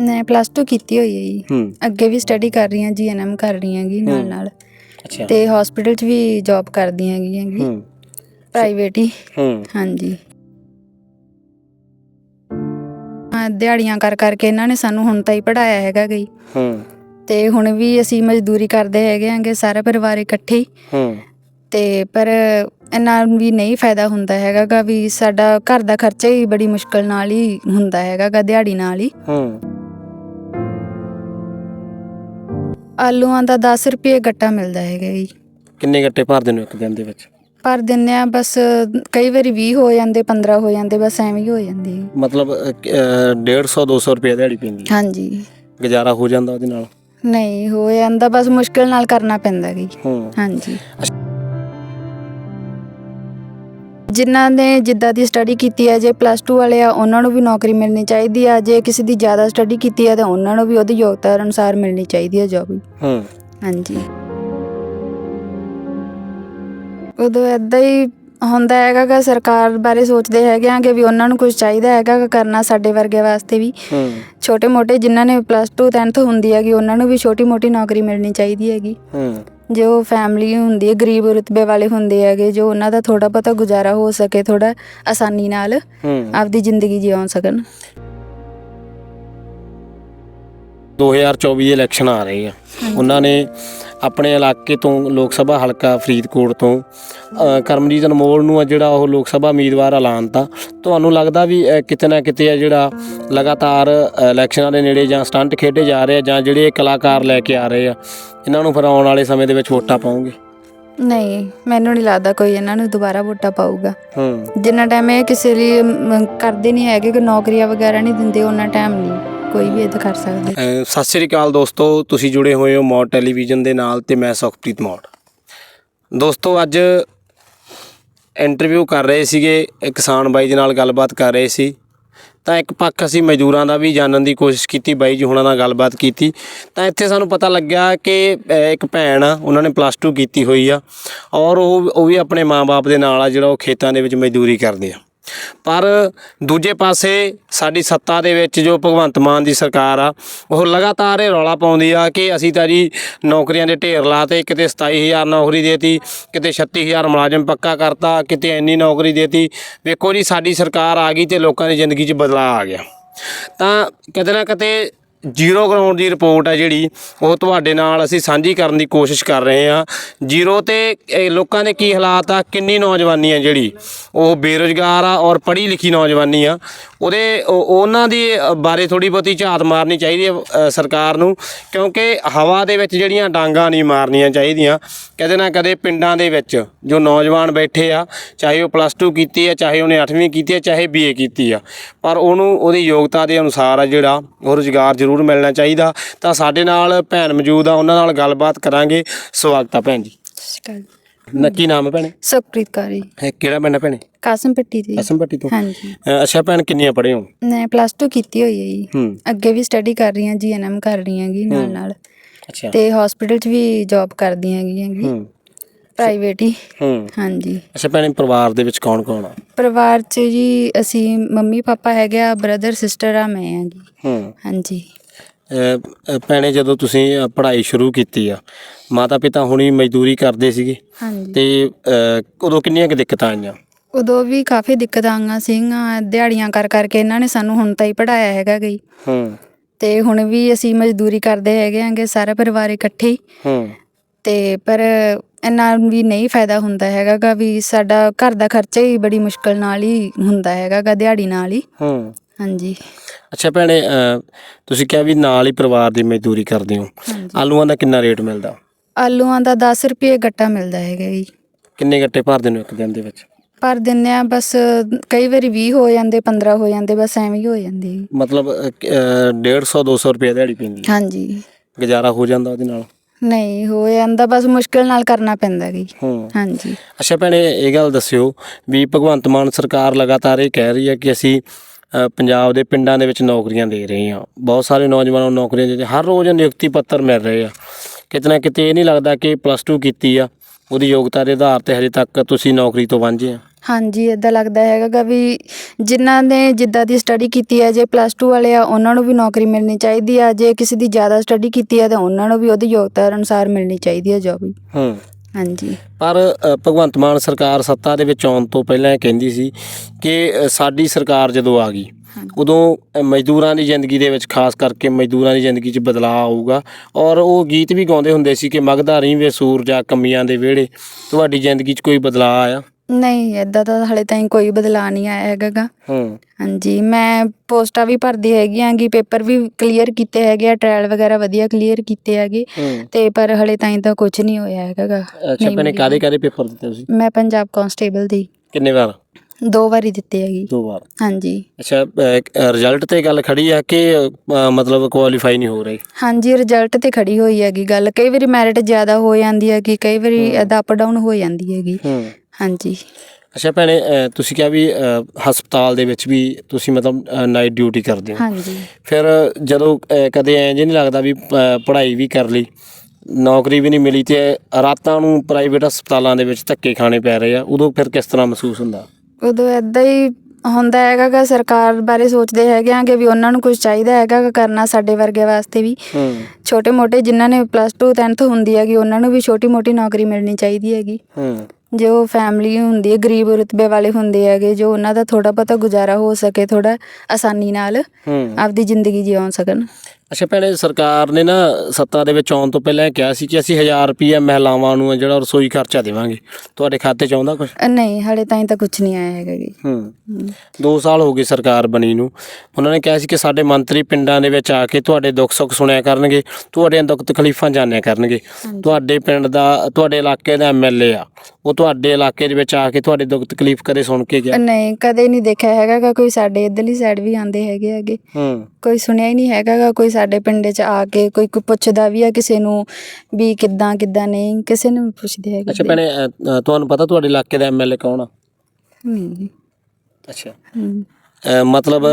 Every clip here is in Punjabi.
ਮੈਂ ਪਲੱਸ 2 ਕੀਤੀ ਹੋਈ ਹੈ ਜੀ। ਹੂੰ। ਅੱਗੇ ਵੀ ਸਟੱਡੀ ਕਰ ਰਹੀ ਹਾਂ ਜੀਐਨਐਮ ਕਰ ਰਹੀ ਹਾਂਗੀ ਨਾਲ। ਨਾਲ। ਅੱਛਾ। ਤੇ ਹਸਪੀਟਲ 'ਚ ਵੀ ਜੌਬ ਕਰਦੀ ਹੈਗੀ ਹੈਗੀ। ਹੂੰ। ਪ੍ਰਾਈਵੇਟ ਹੀ। ਹੂੰ। ਹਾਂਜੀ। ਹਾਂ, ਦਿਹਾੜੀਆਂ ਕਰ ਕਰਕੇ ਇਹਨਾਂ ਨੇ ਸਾਨੂੰ ਹੁਣ ਤਾਂ ਹੀ ਪੜਾਇਆ ਹੈਗਾ ਗਈ ਹੂੰ। ਤੇ ਹੁਣ ਵੀ ਅਸੀਂ ਮਜ਼ਦੂਰੀ ਕਰਦੇ ਹੈਗੇ ਆਂਗੇ ਸਾਰਾ ਪਰਿਵਾਰ ਇਕੱਠੇ ਹੀ। ਹੂੰ। ਤੇ ਪਰ ਇੰਨਾ ਵੀ ਨਹੀਂ ਫਾਇਦਾ ਹੁੰਦਾ ਹੈਗਾ ਗਾ ਵੀ ਸਾਡਾ ਘਰ ਦਾ ਖਰਚਾ ਹੀ ਬੜੀ ਮੁਸ਼ਕਲ ਨਾਲ ਹੀ ਹੁੰਦਾ ਹੈਗਾ ਗਾ ਦਿਹਾੜੀ ਨਾਲ ਹੀ। ਹੂੰ। ਆਲੂਆਂ ਦਾ 10 ਰੁਪਏ ਗੱਟਾ ਮਿਲਦਾ ਹੈਗਾ ਜੀ। ਕਿੰਨੇ ਗੱਟੇ ਭਰਦੇ ਨੇ ਇੱਕ ਦਿਨ ਦੇ ਵਿੱਚ? ਪਰ ਦਿੰਨੇ ਆ ਬਸ ਕਈ ਵਾਰੀ 20 ਹੋ ਜਾਂਦੇ 15 ਹੋ ਜਾਂਦੇ ਬਸ ਐਵੇਂ ਹੀ ਹੋ ਜਾਂਦੇ ਜੀ। ਮਤਲਬ 150 200 ਰੁਪਏ ਦਿਹਾੜੀ ਪੈਂਦੀ ਹੈ। ਹਾਂਜੀ। ਗੁਜ਼ਾਰਾ ਹੋ ਜਾਂਦਾ ਉਹਦੇ ਨਾਲ? ਨਹੀਂ ਹੋ ਜਾਂਦਾ ਬਸ ਮੁਸ਼ਕਲ ਨਾਲ ਕਰਨਾ ਪੈਂਦਾ ਜੀ। ਹੂੰ। ਹਾਂਜੀ। ਜਿਨ੍ਹਾਂ ਨੇ ਜਿੱਦਾਂ ਦੀ ਸਟੱਡੀ ਕੀਤੀ ਹੈ ਜੇ ਪਲੱਸ 2 ਵਾਲੇ ਆ ਉਹਨਾਂ ਨੂੰ ਵੀ ਨੌਕਰੀ ਮਿਲਣੀ ਚਾਹੀਦੀ ਆ। ਜੇ ਕਿਸੇ ਦੀ ਜ਼ਿਆਦਾ ਸਟੱਡੀ ਕੀਤੀ ਹੈ ਤਾਂ ਉਹਨਾਂ ਨੂੰ ਵੀ ਉਹਦੀ ਯੋਗਤਾ ਅਨੁਸਾਰ ਮਿਲਣੀ ਚਾਹੀਦੀ ਹੈ ਜੋਬ ਹੂੰ। ਹਾਂਜੀ। ਉਦੋਂ ਏਦਾਂ ਹੀ ਹੁੰਦਾ ਹੈਗਾ ਗਾ ਸਰਕਾਰ ਬਾਰੇ ਸੋਚਦੇ ਹੈਗੇ ਆਂਗੇ ਵੀ ਉਹਨਾਂ ਨੂੰ ਕੁਝ ਚਾਹੀਦਾ ਹੈਗਾ ਗਾ ਕਰਨਾ ਸਾਡੇ ਵਰਗੇ ਵਾਸਤੇ ਵੀ। ਹੂੰ। ਛੋਟੇ ਮੋਟੇ ਜਿਨ੍ਹਾਂ ਨੇ ਪਲੱਸ 2 10th ਹੁੰਦੀ ਹੈਗੀ ਉਹਨਾਂ ਨੂੰ ਵੀ ਛੋਟੀ ਮੋਟੀ ਨੌਕਰੀ ਮਿਲਣੀ ਚਾਹੀਦੀ ਹੈਗੀ। ਹੂੰ। ਜੋ ਫੈਮਿਲੀ ਹੁੰਦੀ ਹੈ ਗਰੀਬ ਰੁਤਬੇ ਵਾਲੇ ਹੁੰਦੇ ਹੈਗੇ ਜੋ ਉਹਨਾਂ ਦਾ ਥੋੜਾ ਬਹੁਤਾ ਗੁਜ਼ਾਰਾ ਹੋ ਸਕੇ ਥੋੜਾ ਆਸਾਨੀ ਨਾਲ ਆਪਦੀ ਜ਼ਿੰਦਗੀ ਜਿਉਂ ਸਕਣ। 2024 ਦੇ ਇਲੈਕਸ਼ਨ ਆ ਰਹੇ ਆ। ਉਹਨਾਂ ਨੇ ਆਪਣੇ ਇਲਾਕੇ ਤੋਂ ਲੋਕ ਸਭਾ ਹਲਕਾ ਫਰੀਦਕੋਟ ਤੋਂ ਕਰਮਜੀਤ ਅਨਮੋਲ ਨੂੰ ਆ ਜਿਹੜਾ ਉਹ ਲੋਕ ਸਭਾ ਉਮੀਦਵਾਰ ਐਲਾਨਤਾ ਤੁਹਾਨੂੰ ਲੱਗਦਾ ਵੀ ਕਿਤੇ ਨਾ ਕਿਤੇ ਆ ਜਿਹੜਾ ਲਗਾਤਾਰ ਇਲੈਕਸ਼ਨਾਂ ਦੇ ਨੇੜੇ ਜਾਂ ਸਟੰਟ ਖੇਡੇ ਜਾ ਰਹੇ ਆ ਜਾਂ ਜਿਹੜੇ ਕਲਾਕਾਰ ਲੈ ਕੇ ਆ ਰਹੇ ਆ ਇਹਨਾਂ ਨੂੰ ਫਿਰ ਆਉਣ ਵਾਲੇ ਸਮੇਂ ਦੇ ਵਿੱਚ ਵੋਟਾਂ ਪਾਉਂਗੇ? ਨਹੀਂ ਮੈਨੂੰ ਨਹੀਂ ਲੱਗਦਾ ਕੋਈ ਇਹਨਾਂ ਨੂੰ ਦੁਬਾਰਾ ਵੋਟਾਂ ਪਾਊਗਾ। ਹੂੰ। ਜਿੰਨਾ ਟਾਈਮ ਇਹ ਕਿਸੇ ਲਈ ਕਰਦੇ ਨਹੀਂ ਹੈਗੇ ਕਿ ਨੌਕਰੀਆਂ ਵਗੈਰਾ ਨਹੀਂ ਦਿੰਦੇ ਉਹਨਾਂ ਟਾਈਮ ਨਹੀਂ। ਕੋਈ ਵੀ ਇਹ ਕਰ ਸਕਦਾ। ਅ, ਸਤਿ ਸ੍ਰੀ ਅਕਾਲ ਦੋਸਤੋ ਤੁਸੀਂ ਜੁੜੇ ਹੋਏ ਹੋ ਮੌੜ ਟੈਲੀਵਿਜ਼ਨ ਦੇ ਨਾਲ ਤੇ ਮੈਂ ਸੁਖਪ੍ਰੀਤ ਮੌੜ। ਦੋਸਤੋ ਅੱਜ ਇੰਟਰਵਿਊ ਕਰ ਰਹੇ ਸੀਗੇ ਇੱਕ ਕਿਸਾਨ ਬਾਈ ਦੇ ਨਾਲ ਗੱਲਬਾਤ ਕਰ ਰਹੇ ਸੀ। ਤਾਂ ਇੱਕ ਪੱਖ ਅਸੀਂ ਮਜ਼ਦੂਰਾਂ ਦਾ ਵੀ ਜਾਣਨ ਦੀ ਕੋਸ਼ਿਸ਼ ਕੀਤੀ ਬਾਈ ਜੀ ਹੁਣਾਂ ਨਾਲ ਗੱਲਬਾਤ ਕੀਤੀ। ਤਾਂ ਇੱਥੇ ਸਾਨੂੰ ਪਤਾ ਲੱਗਿਆ ਕਿ ਅ, ਇੱਕ ਭੈਣ ਆ ਉਹਨਾਂ ਨੇ ਪਲੱਸ 2 ਕੀਤੀ ਹੋਈ ਆ। ਔਰ ਉਹ ਉਹ ਵੀ ਆਪਣੇ ਮਾਪੇ ਦੇ ਨਾਲ ਆ ਜਿਹੜਾ ਉਹ ਖੇਤਾਂ ਦੇ ਵਿੱਚ ਮਜ਼ਦੂਰੀ ਕਰਦੇ ਆ। ਪਰ ਦੂਜੇ ਪਾਸੇ ਸਾਡੀ ਸੱਤਾ ਦੇ ਵਿੱਚ ਜੋ ਭਗਵੰਤ ਮਾਨ ਦੀ ਸਰਕਾਰ ਆ, ਉਹ ਲਗਾਤਾਰ ਇਹ ਰੌਲਾ ਪਾਉਂਦੀ ਆ ਕਿ ਅਸੀਂ ਤਾਂ ਜੀ ਨੌਕਰੀਆਂ ਦੇ ਢੇਰ ਲਾਤੇ, ਕਿਤੇ 27000 ਨੌਕਰੀ ਦੇਤੀ, ਕਿਤੇ 36000 ਮੁਲਾਜ਼ਮ ਪੱਕਾ ਕਰਤਾ, ਕਿਤੇ ਇੰਨੀ ਨੌਕਰੀ ਦੇਤੀ। ਵੇਖੋ ਜੀ, ਸਾਡੀ ਸਰਕਾਰ ਆ ਗਈ ਤੇ ਲੋਕਾਂ ਦੀ ਜ਼ਿੰਦਗੀ 'ਚ ਬਦਲਾਅ ਆ ਗਿਆ। ਤਾਂ ਕਿਤੇ ਨਾ ਕਿਤੇ ਜ਼ੀਰੋ ਗਰਾਊਂਡ ਦੀ ਰਿਪੋਰਟ ਹੈ ਜਿਹੜੀ, ਉਹ ਤੁਹਾਡੇ ਨਾਲ ਅਸੀਂ ਸਾਂਝੀ ਕਰਨ ਦੀ ਕੋਸ਼ਿਸ਼ ਕਰ ਰਹੇ ਹਾਂ। ਜ਼ੀਰੋ ਤੇ ਲੋਕਾਂ ਦੇ ਕੀ ਹਾਲਾਤ ਆ? ਕਿੰਨੀ ਨੌਜਵਾਨੀ ਆ ਜਿਹੜੀ? ਉਹ ਬੇਰੁਜ਼ਗਾਰ ਆ ਔਰ ਪੜ੍ਹੀ ਲਿਖੀ ਨੌਜਵਾਨੀ ਆ। ਉਹਦੇ ਉਹਨਾਂ ਦੀ ਬਾਰੇ ਥੋੜੀ ਬਹੁਤੀ ਝਾਤ ਮਾਰਨੀ ਚਾਹੀਦੀ ਹੈ ਸਰਕਾਰ ਨੂੰ, ਕਿਉਂਕਿ ਹਵਾ ਦੇ ਵਿੱਚ ਜਿਹੜੀਆਂ ਡਾਂਗਾ ਨਹੀਂ ਮਾਰਨੀਆਂ ਚਾਹੀਦੀਆਂ, ਕਦੇ ਨਾ ਕਦੇ ਪਿੰਡਾਂ ਦੇ ਵਿੱਚ ਜੋ ਨੌਜਵਾਨ ਬੈਠੇ ਆ, ਚਾਹੇ ਉਹ ਪਲੱਸ 2 ਕੀਤੀ ਆ, ਚਾਹੇ ਉਹਨੇ 8ਵੀਂ ਕੀਤੀ ਆ, ਚਾਹੇ ਬੀਏ ਕੀਤੀ ਆ, ਪਰ ਉਹਨੂੰ, ਉਹਦੀ ਯੋਗਤਾ ਦੇ ਅਨੁਸਾਰ ਆ ਜਿਹੜਾ, ਉਹ ਰੁਜ਼ਗਾਰ ਜ਼ਰੂਰ ਮਿਲਣਾ ਚਾਹੀਦਾ। ਤਾਂ ਸਾਡੇ ਨਾਲ ਭੈਣ ਮੌਜੂਦ ਆ ਉਹਨਾਂ ਨਾਲ ਗੱਲਬਾਤ ਕਰਾਂਗੇ। ਸਵਾਗਤ ਆ ਭੈਣ ਜੀ। ਨੱਕੀ ਨਾਮ ਹੈ ਭੈਣੇ? ਸੁਖਪ੍ਰੀਤ ਕੌਰ ਜੀ। ਇਹ ਕਿਹੜਾ ਪਿੰਡ ਹੈ ਭੈਣੇ? ਕਾਸਮ ਪੱਟੀ ਦੀ ਅਸੰਪੱਟੀ ਤੋਂ। ਹਾਂਜੀ। ਅੱਛਾ ਭੈਣ ਕਿੰਨੀਆਂ ਪੜ੍ਹੇ ਹੋ? ਮੈਂ ਪਲੱਸ 2 ਕੀਤੀ ਹੋਈ ਹੈ ਜੀ। ਹੂੰ। ਅੱਗੇ ਵੀ ਸਟੱਡੀ ਕਰ ਰਹੀ ਹਾਂ ਜੀਐਨਐਮ ਕਰ ਰਹੀ ਹਾਂਗੀ ਨਾਲ ਨਾਲ। ਅੱਛਾ। ਤੇ ਹਸਪੀਟਲ 'ਚ ਵੀ ਜੌਬ ਕਰਦੀ ਹੈਗੀ ਹੈਗੀ। ਹੂੰ। ਪ੍ਰਾਈਵੇਟ ਹੀ। ਹੂੰ। ਹਾਂਜੀ। ਅੱਛਾ ਭੈਣੇ ਪਰਿਵਾਰ ਦੇ ਵਿੱਚ ਕੌਣ ਕੌਣ ਆ? ਪਰਿਵਾਰ 'ਚ ਜੀ ਅਸੀਂ ਮੰਮੀ ਪਾਪਾ ਹੈਗੇ ਆ ਬ੍ਰਦਰ ਸਿਸਟਰ ਆ ਮੈਂ ਹੈਗੀ। ਹੂੰ। ਹਾਂਜੀ। ਭੈਣੇ ਜਦੋਂ ਤੁਸੀਂ ਪੜ੍ਹਾਈ ਸ਼ੁਰੂ ਕੀਤੀ ਆ ਮਾਤਾ ਪਿਤਾ ਹੁਣੀ ਮਜ਼ਦੂਰੀ ਕਰਦੇ ਸੀਗੇ ਹਾਂਜੀ। ਤੇ ਅ, ਉਦੋਂ ਕਿੰਨੀਆਂ ਕੁ ਦਿੱਕਤਾਂ ਆਈਆਂ? ਉਦੋਂ ਵੀ ਕਾਫੀ ਦਿੱਕਤਾਂ ਆਈਆਂ ਸੀਗੀਆਂ ਦਿਹਾੜੀਆਂ ਕਰ ਕਰਕੇ ਇਹਨਾਂ ਨੇ ਸਾਨੂੰ ਹੁਣ ਤਾਂ ਹੀ ਪੜਾਇਆ ਹੈਗਾ ਗਈ ਹੂੰ। ਤੇ ਹੁਣ ਵੀ ਅਸੀਂ ਮਜ਼ਦੂਰੀ ਕਰਦੇ ਹੈਗੇ ਆਂਗੇ ਸਾਰਾ ਪਰਿਵਾਰ ਇਕੱਠੇ। ਹੀ। ਹੂੰ ਤੇ ਪਰ ਇੰਨਾ ਵੀ ਨਹੀਂ ਫਾਇਦਾ ਹੁੰਦਾ ਹੈਗਾ ਗਾ ਵੀ ਸਾਡਾ ਘਰ ਦਾ ਖਰਚਾ ਹੀ ਬੜੀ ਮੁਸ਼ਕਲ ਨਾਲ ਹੀ ਹੁੰਦਾ ਹੈਗਾ ਗਾ ਦਿਹਾੜੀ ਨਾਲ ਹੀ। ਹੂੰ। ਹਾਂਜੀ। ਅੱਛਾ ਭੈਣੇ ਤੁਸੀਂ ਕਿਹਾ ਵੀ ਨਾਲ ਹੀ ਪਰਿਵਾਰ ਦੀ ਮਜ਼ਦੂਰੀ ਕਰਦੇ ਹੋ। ਹਾਂਜੀ। ਆਲੂਆਂ ਦਾ ਕਿੰਨਾ ਰੇਟ ਮਿਲਦਾ? ਆਲੂਆਂ ਦਾ 10 ਰੁਪਏ ਗੱਟਾ ਮਿਲਦਾ ਹੈਗਾ ਜੀ। ਕਿੰਨੇ ਗੱਟੇ ਭਰਦੇ ਨੇ ਇੱਕ ਦਿਨ ਦੇ ਵਿੱਚ? ਪਰ ਦਿੰਨੇ ਆ ਬਸ ਕਈ ਵਾਰੀ 20 ਹੋ ਜਾਂਦੇ 15 ਹੋ ਜਾਂਦੇ ਬਸ ਐਵੇਂ ਹੀ ਹੋ ਜਾਂਦੇ ਜੀ। ਮਤਲਬ ਅ, ਕ- ਅ, 150 200 ਰੁਪਏ ਦਿਹਾੜੀ ਪੈਂਦੀ ਹੈ। ਹਾਂਜੀ। ਗੁਜ਼ਾਰਾ ਹੋ ਜਾਂਦਾ ਉਹਦੇ ਨਾਲ? ਨਹੀਂ ਹੋ ਜਾਂਦਾ ਬਸ ਮੁਸ਼ਕਲ ਨਾਲ ਕਰਨਾ ਪੈਂਦਾ ਜੀ। ਹੂੰ। ਹਾਂਜੀ। ਅੱਛਾ ਭੈਣੇ ਇਹ ਗੱਲ ਦੱਸਿਓ ਵੀ ਭਗਵੰਤ ਮਾਨ ਸਰਕਾਰ ਲਗਾਤਾਰ ਇਹ ਕਹਿ ਰਹੀ ਹੈ ਕਿ ਅਸੀਂ ਪੰਜਾਬ ਦੇ ਪਿੰਡਾਂ ਦੇ ਵਿੱਚ ਨੌਕਰੀਆਂ ਦੇ ਰਹੇ ਹਾਂ। ਬਹੁਤ ਸਾਰੇ ਨੌਜਵਾਨਾਂ ਨੂੰ ਨੌਕਰੀਆਂ ਦੇ ਹਰ ਰੋਜ਼ ਨਿਯੁਕਤੀ ਪੱਤਰ ਮਿਲ ਰਹੇ ਆ। ਕਿਤੇ ਨਾ ਕਿਤੇ ਇਹ ਨਹੀਂ ਲੱਗਦਾ ਕਿ ਪਲੱਸ 2 ਕੀਤੀ ਆ। ਉਹਦੀ ਯੋਗਤਾ ਦੇ ਆਧਾਰ ਤੇ ਹਜੇ ਤੱਕ ਤੁਸੀਂ ਨੌਕਰੀ ਤੋਂ ਵਾਂਝੇ ਆ। ਹਾਂਜੀ ਇਦਾਂ ਲੱਗਦਾ ਹੈਗਾ ਵੀ ਜਿਨ੍ਹਾਂ ਨੇ ਜਿੱਦਾਂ ਦੀ ਸਟੱਡੀ ਕੀਤੀ ਹੈ ਜੇ ਪਲੱਸ 2 ਵਾਲੇ ਆ ਉਹਨਾਂ ਨੂੰ ਵੀ ਨੌਕਰੀ ਮਿਲਣੀ ਚਾਹੀਦੀ ਆ। ਜੇ ਕਿਸੇ ਦੀ ਜ਼ਿਆਦਾ ਸਟੱਡੀ ਕੀਤੀ ਹੈ ਤਾਂ ਉਹਨਾਂ ਨੂੰ ਵੀ ਉਹਦੀ ਯੋਗਤਾ ਅਨੁਸਾਰ ਮਿਲਣੀ ਚਾਹੀਦੀ ਹੈ ਜੋਬ ਹੂੰ। ਹਾਂਜੀ। ਪਰ ਭਗਵੰਤ ਮਾਨ ਸਰਕਾਰ ਸੱਤਾ ਦੇ ਵਿੱਚ ਆਉਣ ਤੋਂ ਪਹਿਲਾਂ ਇਹ ਕਹਿੰਦੀ ਸੀ ਕਿ ਸਾਡੀ ਸਰਕਾਰ ਜਦੋਂ ਆ ਗਈ ਉਦੋਂ ਮਜ਼ਦੂਰਾਂ ਦੀ ਜ਼ਿੰਦਗੀ ਦੇ ਵਿੱਚ ਖਾਸ ਕਰਕੇ ਮਜ਼ਦੂਰਾਂ ਦੀ ਜ਼ਿੰਦਗੀ 'ਚ ਬਦਲਾਅ ਆਊਗਾ ਔਰ ਉਹ ਗੀਤ ਵੀ ਗਾਉਂਦੇ ਹੁੰਦੇ ਸੀ ਕਿ ਮਗਦਾ ਰਹੀਵੇ ਸੂਰਜਾ ਕਮੀਆਂ ਦੇ ਵਿਹੜੇ ਤੁਹਾਡੀ ਜ਼ਿੰਦਗੀ 'ਚ ਕੋਈ ਬਦਲਾਅ ਆਇਆ? ਨਹੀਂ ਇਦਾਂ ਤਾਂ ਹਲੇ ਤਾਈਂ ਕੋਈ ਬਦਲਾਅ ਨਹੀਂ ਆਇਆ ਹੈਗਾ ਗਾ ਹੂੰ। ਹਾਂਜੀ ਮੈਂ ਪੋਸਟਾਂ ਵੀ ਭਰਦੀ ਹੈਗੀ ਆਂਗੀ ਪੇਪਰ ਵੀ ਕਲੀਅਰ ਕੀਤੇ ਹੈਗੇ ਆ ਟ੍ਰਾਇਲ ਵਗੈਰਾ ਵਧੀਆ ਕਲੀਅਰ ਕੀਤੇ ਹੈਗੇ। ਹੂੰ। ਤੇ ਪਰ ਹਲੇ ਤਾਈਂ ਤਾਂ ਕੁਝ ਨਹੀਂ ਹੋਇਆ ਹੈਗਾ ਗਾ ਅੱਛਾ ਨਹੀਂ ਭੈਣੇ ਮਿਲੀ। ਕਾਦੇ ਕਾਦੇ ਪੇਪਰ ਦਿੱਤੇ ਤੁਸੀਂ? ਮੈਂ ਪੰਜਾਬ ਕਾਂਸਟੇਬਲ ਦੀ। ਕਿੰਨੇ ਵਾਰ? ਦੋ ਵਾਰੀ ਦਿੱਤੇ ਹੈਗੀ। ਦੋ ਵਾਰ। ਹਾਂਜੀ। ਅੱਛਾ ਰਿਜ਼ਲਟ ਤੇ ਗੱਲ ਖੜੀ ਆ ਕਿ ਮਤਲਬ ਕੁਆਲੀਫਾਈ ਨਹੀਂ ਹੋ ਰਹੀ? ਹਾਂਜੀ ਰਿਜ਼ਲਟ ਤੇ ਖੜੀ ਹੋਈ ਹੈਗੀ ਗੱਲ। ਕਈ ਵਾਰੀ ਮੈਰਿਟ ਜ਼ਿਆਦਾ ਹੋ ਜਾਂਦੀ ਹੈਗੀ ਕਈ ਵਾਰੀ ਇਹਦਾ ਅਪ ਡਾਊਨ ਹੋ ਜਾਂਦੀ ਹੈਗੀ। ਹੂੰ। ਹਾਂਜੀ। ਅੱਛਾ ਭੈਣੇ ਤੁਸੀਂ ਕਿਹਾ ਵੀ ਹਸਪਤਾਲ ਦੇ ਵਿੱਚ ਵੀ ਤੁਸੀਂ ਮਤਲਬ ਨਾਈਟ ਡਿਊਟੀ ਕਰਦੇ ਹੋ। ਹਾਂਜੀ। ਫਿਰ ਜਦੋਂ ਕਦੇ ਐਂ ਜੇ ਨਹੀਂ ਲੱਗਦਾ ਵੀ ਪ- ਪੜ੍ਹਾਈ ਵੀ ਕਰ ਲਈ ਨੌਕਰੀ ਵੀ ਨਹੀਂ ਮਿਲੀ ਤੇ ਰਾਤਾਂ ਨੂੰ ਪ੍ਰਾਈਵੇਟ ਹਸਪਤਾਲਾਂ ਦੇ ਵਿੱਚ ਧੱਕੇ ਖਾਣੇ ਪੈ ਰਹੇ ਆ ਉਦੋਂ ਫਿਰ ਕਿਸ ਤਰ੍ਹਾਂ ਮਹਿਸੂਸ ਹੁੰਦਾ? ਉਦੋਂ ਐਦਾਂ ਹੀ ਹੁੰਦਾ ਹੈਗਾ ਗਾ ਸਰਕਾਰ ਬਾਰੇ ਸੋਚਦੇ ਹੈਗੇ ਆਂਗੇ ਵੀ ਉਹਨਾਂ ਨੂੰ ਕੁਝ ਚਾਹੀਦਾ ਹੈਗਾ ਗਾ ਕਰਨਾ ਸਾਡੇ ਵਰਗੇ ਵਾਸਤੇ ਵੀ। ਹੂੰ। ਛੋਟੇ ਮੋਟੇ ਜਿਨ੍ਹਾਂ ਨੇ ਪਲੱਸ 2 10th ਹੁੰਦੀ ਹੈਗੀ ਉਹਨਾਂ ਨੂੰ ਵੀ ਛੋਟੀ ਮੋਟੀ ਨੌਕਰੀ ਮਿਲਣੀ ਚਾਹੀਦੀ ਹੈਗੀ। ਹੂੰ। ਜੋ ਫੈਮਿਲੀ ਹੁੰਦੀ ਹੈ ਗਰੀਬ ਰੁਤਬੇ ਵਾਲੇ ਹੁੰਦੇ ਹੈਗੇ ਜੋ ਉਹਨਾਂ ਦਾ ਥੋੜਾ ਬਹੁਤਾ ਗੁਜ਼ਾਰਾ ਹੋ ਸਕੇ ਥੋੜਾ ਆਸਾਨੀ ਨਾਲ ਆਪਦੀ ਜ਼ਿੰਦਗੀ ਜਿਉਂ ਸਕਣ। ਅੱਛਾ ਭੈਣੇ ਸਰਕਾਰ ਨੇ ਨਾ ਸੱਤਾ ਦੇ ਵਿੱਚ ਆਉਣ ਤੋਂ ਪਹਿਲਾਂ ਇਹ ਕਿਹਾ ਸੀ ਕਿ ਅਸੀਂ 1000 ਰੁਪਈਆ ਮਹਿਲਾਵਾਂ ਨੂੰ ਜਿਹੜਾ ਰਸੋਈ ਖਰਚਾ ਦੇਵਾਂਗੇ। ਤੁਹਾਡੇ ਖਾਤੇ 'ਚ ਆਉਂਦਾ ਕੁਝ ਅ, ਨਹੀਂ ਹਲੇ ਤਾਈਂ ਤਾਂ ਕੁਝ ਨਹੀਂ ਆਇਆ ਹੈਗਾ ਜੀ। ਹੂੰ। 2 ਸਾਲ ਹੋ ਗਏ ਸਰਕਾਰ ਬਣੀ ਨੂੰ। ਉਹਨਾਂ ਨੇ ਕਿਹਾ ਸੀ ਕਿ ਸਾਡੇ ਮੰਤਰੀ ਪਿੰਡਾਂ ਦੇ ਵਿੱਚ ਆ ਕੇ ਤੁਹਾਡੇ ਦੁੱਖ ਸੁੱਖ ਸੁਣਿਆ ਕਰਨਗੇ ਤੁਹਾਡੇ ਦੁੱਖ ਤਕਲੀਫਾਂ ਜਾਣਿਆ ਕਰਨਗੇ। ਤੁਹਾਡੇ ਪਿੰਡ ਦਾ ਤੁਹਾਡੇ ਇਲਾਕੇ ਦਾ ਐਮਐਲਏ ਆ। ਉਹ ਤੁਹਾਡੇ ਇਲਾਕੇ ਦੇ ਵਿੱਚ ਆ ਕੇ ਤੁਹਾਡੇ ਦੁੱਖ ਤਕਲੀਫ ਕਦੇ ਸੁਣ ਕੇ ਗਿਆ? ਅ, ਨਹੀਂ ਕਦੇ ਨਹੀਂ ਦੇਖਿਆ ਹੈਗਾ ਗਾ। ਕੋਈ ਸਾਡੇ ਇਧਰਲੀ ਸਾਈਡ ਵੀ ਆਂਦੇ ਹੈਗੇ ਹੈਗੇ। ਹੂੰ। ਕੋਈ ਸੁਣਿਆ ਹੀ ਨਹੀਂ ਹੈਗਾ ਗਾ। ਕੋਈ ਸਾਡੇ ਪਿੰਡ 'ਚ ਆ ਕੇ ਕੋਈ ਕੋਈ ਪੁੱਛਦਾ ਵੀ ਆ ਕਿਸੇ ਨੂੰ ਵੀ ਕਿੱਦਾਂ ਕਿੱਦਾਂ ਨਹੀਂ ਕਿਸੇ ਨੂੰ ਨੀ ਪੁੱਛਦੇ ਹੈਗੇ ਅੱਛਾ ਭੈਣੇ ਅ, ਅ, ਤੁਹਾਨੂੰ ਪਤਾ ਤੁਹਾਡੇ ਇਲਾਕੇ ਦਾ ਐਮਐਲਏ ਕੌਣ ਆ? ਨਹੀਂ ਅੱਛਾ। ਹਮ, ਅ, ਮਤਲਬ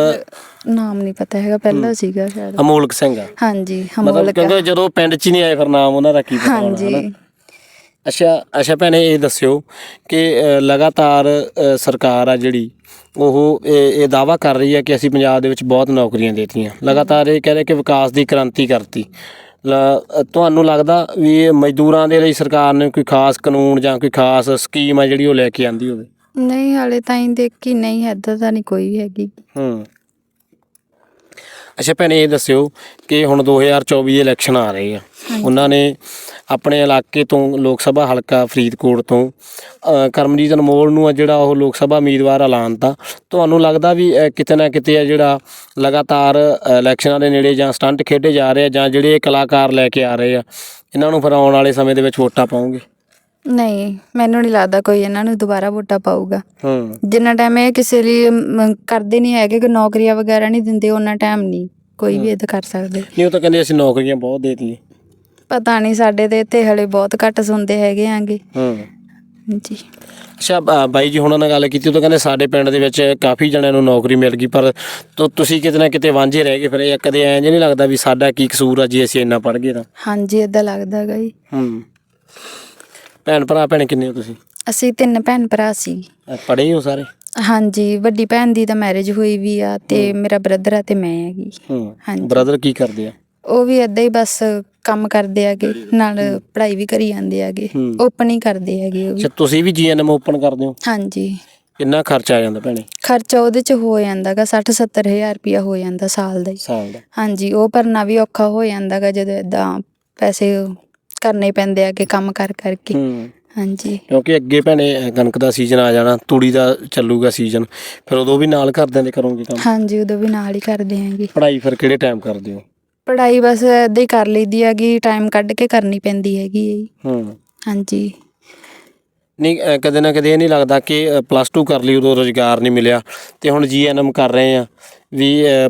ਨਾਮ ਨਹੀਂ ਪਤਾ ਹੈਗਾ ਪਹਿਲਾਂ ਸੀਗਾ ਸ਼ਾਇਦ। ਅਮੋਲਕ ਸਿੰਘ ਆ। ਹਾਂਜੀ ਮਤਲਬ ਹਮੋਲਕ ਕਿਉਂਕਿ ਜਦੋਂ ਪਿੰਡ 'ਚ ਹੀ ਨਹੀਂ ਆਏ ਫਿਰ ਨਾਮ ਉਹਨਾਂ ਦਾ ਕੀ ਪਤਾ ਹੋਣਾ? ਹਾਂਜੀ। ਅੱਛਾ ਅੱਛਾ ਭੈਣੇ ਇਹ ਦੱਸਿਓ ਕਿ ਲਗਾਤਾਰ ਸਰਕਾਰ ਆ ਜਿਹੜੀ ਉਹ ਇਹ ਇਹ ਦਾਵਾ ਕਰ ਰਹੀ ਹੈ ਕਿ ਅਸੀਂ ਪੰਜਾਬ ਦੇ ਵਿੱਚ ਬਹੁਤ ਨੌਕਰੀਆਂ ਦੇਤੀਆਂ। ਲਗਾਤਾਰ ਇਹ ਕਹਿ ਰਹੇ ਕਿ ਵਿਕਾਸ ਦੀ ਕ੍ਰਾਂਤੀ ਕਰਤੀ। ਤੁਹਾਨੂੰ ਲੱਗਦਾ ਵੀ ਇਹ ਮਜ਼ਦੂਰਾਂ ਦੇ ਲਈ ਸਰਕਾਰ ਨੇ ਕੋਈ ਖਾਸ ਕਾਨੂੰਨ ਜਾਂ ਕੋਈ ਖਾਸ ਸਕੀਮ ਆ ਜਿਹੜੀ ਉਹ ਲੈ ਕੇ ਆਂਦੀ ਹੋਵੇ? ਨਹੀਂ ਹਾਲੇ ਤਾਈਂ ਦੇਖੀ ਨਹੀਂ ਏਦਾਂ ਤਾਂ ਨਹੀਂ ਕੋਈ ਹੈਗੀ। ਹੂੰ। ਅੱਛਾ ਭੈਣੇ ਇਹ ਦੱਸਿਓ ਕਿ ਹੁਣ 2024 ਦੇ ਇਲੈਕਸ਼ਨ ਆ ਰਹੇ ਆ। ਉਹਨਾਂ ਨੇ ਆਪਣੇ ਇਲਾਕੇ ਤੋਂ ਲੋਕ ਸਭਾ ਹਲਕਾ ਫਰੀਦਕੋਟ ਤੋਂ ਕਰਮਜੀਤ ਅਨਮੋਲ ਨੂੰ ਆ ਜਿਹੜਾ ਉਹ ਲੋਕ ਸਭਾ ਉਮੀਦਵਾਰ ਐਲਾਨਤਾ ਤੁਹਾਨੂੰ ਲੱਗਦਾ ਵੀ ਕਿਤੇ ਨਾ ਕਿਤੇ ਆ ਜਿਹੜਾ ਲਗਾਤਾਰ ਇਲੈਕਸ਼ਨਾਂ ਦੇ ਨੇੜੇ ਜਾਂ ਸਟੰਟ ਖੇਡੇ ਜਾ ਰਹੇ ਆ ਜਾਂ ਜਿਹੜੇ ਕਲਾਕਾਰ ਲੈ ਕੇ ਆ ਰਹੇ ਆ ਇਹਨਾਂ ਨੂੰ ਫਿਰ ਆਉਣ ਵਾਲੇ ਸਮੇਂ ਦੇ ਵਿੱਚ ਵੋਟਾਂ ਪਾਉਂਗੇ? ਨਹੀਂ ਮੈਨੂੰ ਨਹੀਂ ਲੱਗਦਾ ਕੋਈ ਇਹਨਾਂ ਨੂੰ ਦੁਬਾਰਾ ਵੋਟਾਂ ਪਾਊਗਾ। ਹੂੰ। ਜਿੰਨਾ ਟਾਈਮ ਇਹ ਕਿਸੇ ਲਈ ਕਰਦੇ ਨਹੀਂ ਹੈਗੇ ਕਿ ਨੌਕਰੀਆਂ ਵਗੈਰਾ ਨਹੀਂ ਦਿੰਦੇ ਉਹਨਾਂ ਟਾਈਮ ਨਹੀਂ ਕੋਈ ਵੀ ਇਹ ਕਰ ਸਕਦੇ। ਨਹੀਂ ਉਹ ਤਾਂ ਕਹਿੰਦੇ ਅਸੀਂ ਨੌਕਰੀਆਂ ਬਹੁਤ ਦੇਤੀਆਂ। ਪਤਾ ਨਹੀਂ ਸਾਡੇ ਦੇ ਇੱਥੇ ਹਲੇ ਬਹੁਤ ਘੱਟ ਸੁਣਦੇ ਹੈਗੇ ਆਂਗੇ। ਹੂੰ। ਹਾਂਜੀ ਅੱਛਾ ਬ- ਬਾਈ ਜੀ ਹੁਣਾਂ ਨਾਲ ਗੱਲ ਕੀਤੀ ਉਹ ਤਾਂ ਕਹਿੰਦੇ ਸਾਡੇ ਪਿੰਡ ਦੇ ਵਿੱਚ ਕਾਫੀ ਜਣਿਆਂ ਨੂੰ ਨੌਕਰੀ ਮਿਲ ਗਈ ਪਰ ਤੁ- ਤੁਸੀਂ ਕਿਤੇ ਨਾ ਕਿਤੇ ਵਾਂਝੇ ਰਹਿ ਗਏ ਫਿਰ ਇਹ ਕਦੇ ਐਂ ਜੇ ਨਹੀਂ ਲੱਗਦਾ ਵੀ ਸਾਡਾ ਕੀ ਕਸੂਰ ਆ ਜੀ ਅਸੀਂ ਇੰਨਾ ਪੜ ਗਏ ਤਾਂ। ਹਾਂਜੀ ਇਦਾਂ ਲੱਗਦਾ ਹੈਗਾ ਜੀ। ਹੂੰ। ਭੈਣ ਭਰਾ ਭੈਣ ਕਿੰਨੇ ਹੋ ਤੁਸੀਂ? ਅਸੀਂ ਤਿੰਨ ਭੈਣ ਭਰਾ ਸੀ। ਪੜੇ ਹੀ ਹੋ ਸਾਰੇ? ਹਾਂਜੀ ਵੱਡੀ ਭੈਣ ਦੀ ਤਾਂ ਮੈਰਿਜ ਹੋਈ ਵੀ ਆ ਤੇ ਮੇਰਾ ਬ੍ਰਦਰ ਆ ਤੇ ਮੈਂ ਹੈਗੀ। ਹੂੰ। ਹਾਂਜੀ। ਬ੍ਰਦਰ ਕੀ ਕਰਦੇ ਆ? ਉਹ ਵੀ ਏਦਾਂ ਹੀ ਬਸ ਕੰਮ ਕਰਦੇ ਹੈਗੇ ਨਾਲ ਪੜ੍ਹਾਈ ਵੀ ਕਰੀ ਜਾਂਦੇ ਹੂੰ। ਓਪਨ ਹੀ ਕਰਦੇ ਹੈਗੇ ਉਹ ਵੀ। ਅੱਛਾ ਤੁਸੀਂ ਵੀ ਜੀਐਨਐਮ ਓਪਨ ਕਰਦੇ ਹੋ? ਹਾਂਜੀ। ਕਿੰਨਾ ਖਰਚਾ ਆ ਜਾਂਦਾ ਭੈਣੇ? ਖਰਚਾ ਉਹਦੇ ਚ ਹੋ ਜਾਂਦਾਗਾ 60 70 ਹਜ਼ਾਰ ਰੁਪਇਆ ਹੋ ਜਾਂਦਾ ਸਾਲ ਦਾ ਹੀ। ਸਾਲ ਦਾ। ਹਾਂਜੀ ਉਹ ਭਰਨਾ ਵੀ ਔਖਾ ਹੋ ਜਾਂਦਾਗਾ ਜਦੋਂ ਇਦਾਂ ਪੈਸੇ ਕਰਨੇ ਪੈਂਦੇ ਆ ਕਿ ਕੰਮ ਕਰ ਕਰਕੇ। ਹੂੰ। ਹਾਂਜੀ। ਕਿਉਂਕਿ ਅੱਗੇ ਭੈਣੇ ਕਣਕ ਦਾ ਸੀਜ਼ਨ ਆ ਜਾਣਾ ਤੂੜੀ ਦਾ ਚੱਲੂਗਾ ਸੀਜ਼ਨ ਫਿਰ ਉਦੋਂ ਵੀ ਨਾਲ ਘਰਦਿਆਂ ਦੇ ਕਰੋਗੇ ਕੰਮ? ਹਾਂਜੀ ਉਦੋਂ ਵੀ ਨਾਲ ਹੀ ਕਰਦੇ ਆਂਗੇ ਪੜ੍ਹਾਈ ਫਿਰ ਕਿਹੜੇ ਟਾਈਮ ਕਰਦੇ ਹੋ? ਪੜ੍ਹਾਈ ਬਸ ਏਦਾਂ ਹੀ ਕਰ ਲਈਦੀ ਹੈਗੀ ਟਾਈਮ ਕੱਢ ਕੇ ਕਰਨੀ ਪੈਂਦੀ ਹੈਗੀ ਹੈ ਜੀ। ਹੂੰ। ਹਾਂਜੀ। ਨਹੀਂ ਕਦੇ ਨਾ ਕਦੇ ਇਹ ਨਹੀਂ ਲੱਗਦਾ ਕਿ ਪਲੱਸ 2 ਕਰ ਲਈ ਉਦੋਂ ਰੋਜ਼ਗਾਰ ਨਹੀਂ ਮਿਲਿਆ ਤੇ ਹੁਣ ਜੀਐਨਐਮ ਕਰ ਰਹੇ ਆ ਵੀ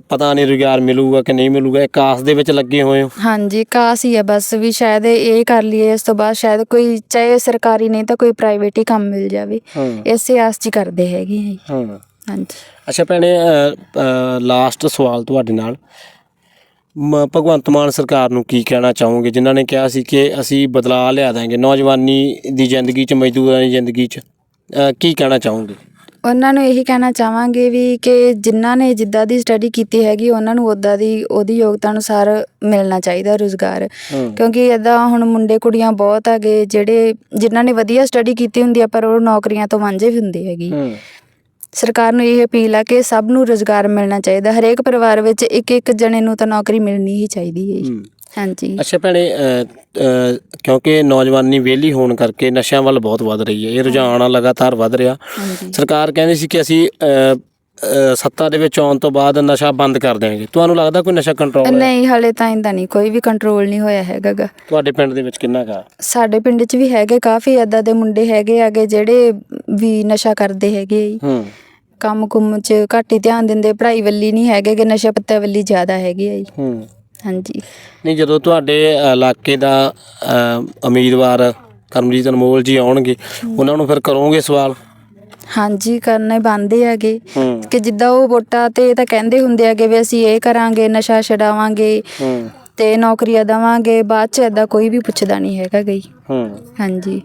ਪਤਾ ਨਹੀਂ ਰੋਜ਼ਗਾਰ ਮਿਲੂਗਾ ਕਿ ਨਹੀਂ ਮਿਲੂਗਾ ਇੱਕ ਆਸ ਦੇ ਵਿੱਚ ਲੱਗੇ ਹੋਏ ਹੋ। ਹਾਂਜੀ ਕਾਸ ਹੀ ਆ ਬਸ ਵੀ ਸ਼ਾਇਦ ਇਹ ਕਰ ਲਈਏ ਇਸ ਤੋਂ ਬਾਅਦ ਸ਼ਾਇਦ ਕੋਈ ਚਾਹੇ ਸਰਕਾਰੀ ਨਹੀਂ ਤਾਂ ਕੋਈ ਪ੍ਰਾਈਵੇਟ ਹੀ ਕੰਮ ਮਿਲ ਜਾਵੇ। ਹਾਂ। ਇਸੇ ਆਸ 'ਚ ਹੀ ਕਰਦੇ ਹੈਗੇ ਆ ਜੀ। ਹਾਂ। ਹਾਂਜੀ। ਅੱਛਾ ਭੈਣੇ ਲਾਸਟ ਸਵਾਲ ਤੁਹਾਡੇ ਨਾਲ। ਮ- ਭਗਵੰਤ ਮਾਨ ਸਰਕਾਰ ਨੂੰ ਕੀ ਕਹਿਣਾ ਚਾਹੋਗੇ? ਜਿਨ੍ਹਾਂ ਨੇ ਕਿਹਾ ਸੀ ਕਿ ਅਸੀਂ ਬਦਲਾਅ ਲਿਆ ਦਾਂਗੇ ਨੌਜਵਾਨੀ ਦੀ ਜ਼ਿੰਦਗੀ 'ਚ ਮਜ਼ਦੂਰਾਂ ਦੀ ਜ਼ਿੰਦਗੀ 'ਚ। ਅ, ਕੀ ਕਹਿਣਾ ਚਾਹੋਗੇ? ਉਹਨਾਂ ਨੂੰ ਇਹੀ ਕਹਿਣਾ ਚਾਹਾਂਗੇ ਵੀ ਕਿ ਜਿਨ੍ਹਾਂ ਨੇ ਜਿੱਦਾਂ ਦੀ ਸਟੱਡੀ ਕੀਤੀ ਹੈਗੀ ਉਹਨਾਂ ਨੂੰ ਉਦਾਂ ਦੀ ਉਹਦੀ ਯੋਗਤਾ ਅਨੁਸਾਰ ਮਿਲਣਾ ਚਾਹੀਦਾ ਰੁਜ਼ਗਾਰ। ਕਿਉਂਕਿ ਇਦਾਂ ਹੁਣ ਮੁੰਡੇ ਕੁੜੀਆਂ ਬਹੁਤ ਹੈਗੇ ਜਿਹੜੇ ਜਿਨ੍ਹਾਂ ਨੇ ਵਧੀਆ ਸਟੱਡੀ ਕੀਤੀ ਹੁੰਦੀ ਆ ਪਰ ਉਹ ਨੌਕਰੀਆਂ ਤੋਂ ਵਾਂਝੇ ਵੀ ਹੁੰਦੇ ਹੈਗੇ। ਹੂੰ। ਸਰਕਾਰ ਨੂੰ ਇਹ ਅਪੀਲ ਆ ਕਿ ਸਭ ਨੂੰ ਰੁਜ਼ਗਾਰ ਮਿਲਣਾ ਚਾਹੀਦਾ ਹਰੇਕ ਪਰਿਵਾਰ ਵਿੱਚ ਇੱਕ ਇੱਕ ਜਣੇ ਨੂੰ ਤਾਂ ਨੌਕਰੀ ਮਿਲਣੀ ਹੀ ਚਾਹੀਦੀ ਹੈ ਹਾਂਜੀ। ਅੱਛਾ ਭੈਣੇ ਕਿਉਂਕਿ ਨੌਜਵਾਨੀ ਵਿਹਲੀ ਹੋਣ ਕਰਕੇ ਨਸ਼ਿਆਂ ਵੱਲ ਬਹੁਤ ਵੱਧ ਰਹੀ ਹੈ ਇਹ ਰੁਝਾਨ ਆ ਲਗਾਤਾਰ ਵੱਧ ਰਿਹਾ। ਸਰਕਾਰ ਕਹਿੰਦੀ ਸੀ ਕਿ ਅਸੀਂ ਸੱਤਾ ਦੇ ਵਿੱਚ ਆਉਣ ਤੋਂ ਬਾਅਦ ਨਸ਼ਾ ਬੰਦ ਕਰ ਦਿਆਂਗੇ। ਤੁਹਾਨੂੰ ਲੱਗਦਾ ਕੋਈ ਨਸ਼ਾ ਕੰਟਰੋਲ ਹੈ ਨਹੀਂ ਹਲੇ ਤਾਂ ਇੰਦਾ ਨਹੀਂ ਕੋਈ ਵੀ ਕੰਟਰੋਲ ਨਹੀਂ ਹੋਇਆ ਹੈਗਾ ਗਾ। ਤੁਹਾਡੇ ਪਿੰਡ ਦੇ ਵਿੱਚ ਕਿੰਨਾ ਕਾ ਸਾਡੇ ਪਿੰਡ 'ਚ ਵੀ ਹੈਗੇ ਕਾਫੀ ਏਦਾਂ ਦੇ ਮੁੰਡੇ ਹੈਗੇ ਆਗੇ ਜਿਹੜੇ ਵੀ ਨਸ਼ਾ ਕਰਦੇ ਹੈਗੇ। ਹੂੰ। ਕੰਮ ਕੁੰਮ 'ਚ ਘੱਟ ਹੀ ਧਿਆਨ ਦਿੰਦੇ ਪੜ੍ਹਾਈ ਵੱਲੀ ਨਹੀਂ ਹੈਗੇ ਕਿ ਨਸ਼ਾ ਪੱਤੇ ਵੱਲੀ ਜ਼ਿਆਦਾ ਹੈਗੇ ਆ ਜੀ। ਹੂੰ। ਹਾਂਜੀ। ਨਹੀਂ ਜਦੋਂ ਤੁਹਾਡੇ ਇਲਾਕੇ ਦਾ ਅ, ਉਮੀਦਵਾਰ ਕਰਮਜੀਤ ਅਨਮੋਲ ਜੀ ਆਉਣਗੇ ਉਹਨਾਂ ਨੂੰ ਫਿਰ ਕਰੋਗੇ ਸਵਾਲ? ਹਾਂਜੀ ਕਰਨੇ ਬੰਦੇ ਹੈਗੇ। ਹੂੰ। ਕਿ ਜਿੱਦਾਂ ਉਹ ਵੋਟਾਂ ਤੇ ਇਹ ਤਾਂ ਕਹਿੰਦੇ ਹੁੰਦੇ ਆਗੇ ਵੀ ਅਸੀਂ ਇਹ ਕਰਾਂਗੇ ਨਸ਼ਾ ਛਡਾਵਾਂਗੇ ਹੂੰ। ਤੇ ਨੌਕਰੀਆਂ ਦੇਵਾਂਗੇ ਬਾਅਦ ਚ ਏਦਾਂ ਕੋਈ ਵੀ ਪੁੱਛਦਾ ਨਹੀਂ ਹੈਗਾ ਗਈ ਹੂੰ। ਹਾਂਜੀ।